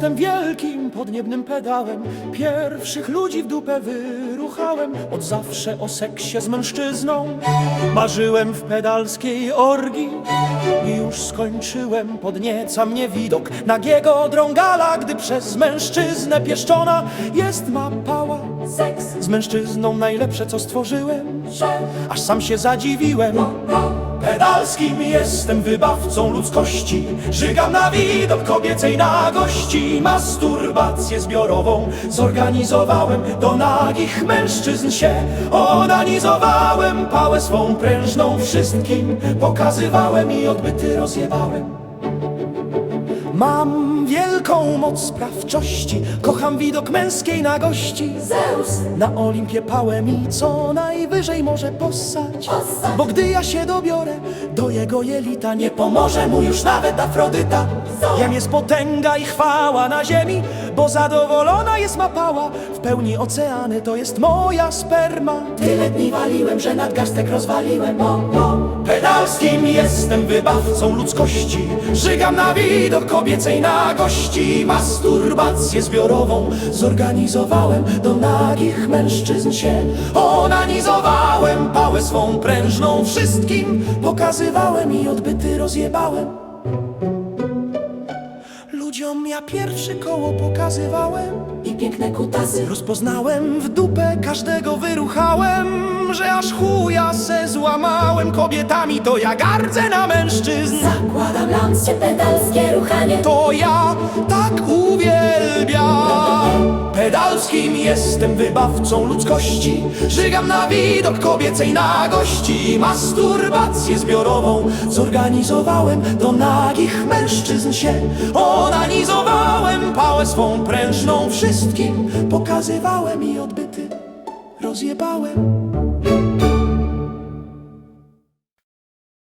Jestem wielkim podniebnym pedałem. Pierwszych ludzi w dupę wyruchałem. Od zawsze o seksie z mężczyzną Marzyłem w pedalskiej orgii. I już skończyłem, podnieca mnie widok Nagiego drągala, gdy przez mężczyznę pieszczona Jest mapała Seks, Z mężczyzną najlepsze co stworzyłem. Aż sam się zadziwiłem Pedalskim jestem wybawcą ludzkości. Żygam na widok kobiecej nagości. Masturbację zbiorową zorganizowałem. Do nagich mężczyzn się onanizowałem Pałę swą prężną wszystkim pokazywałem I odbyty rozjebałem Mam wielką moc sprawczości. Kocham widok męskiej nagości. Zeus, na Olimpie pałę mi co najwyżej może possać. Possać. Bo gdy ja się dobiorę do jego jelita Nie pomoże mu już nawet Afrodyta. Jem jest potęga i chwała na ziemi Bo zadowolona jest ma pała. W pełni oceany to jest moja sperma. Tyle dni waliłem, że nadgarstek rozwaliłem. O, o, Pedalskim jestem wybawcą ludzkości. Żygam na widok kobiecej nagości. Masturbację zbiorową zorganizowałem Do nagich mężczyzn się. Onanizowałem Pałę swą prężną. Wszystkim pokazywałem I odbyty rozjebałem Ludziom ja pierwszy koło pokazywałem i piękne kutasy. Rozpoznałem w dupę, każdego wyruchałem Że aż chuja se złamałem Kobietami to ja gardzę na mężczyzn. Zakładam lanscie pedalskie ruchanie. To ja tak uwielbiam. Pedalskim jestem wybawcą ludzkości. Żygam na widok kobiecej nagości. Masturbację zbiorową zorganizowałem Do nagich mężczyzn się. Onanizowałem Pałę swą prężną. Wszystkim pokazywałem I odbyty rozjebałem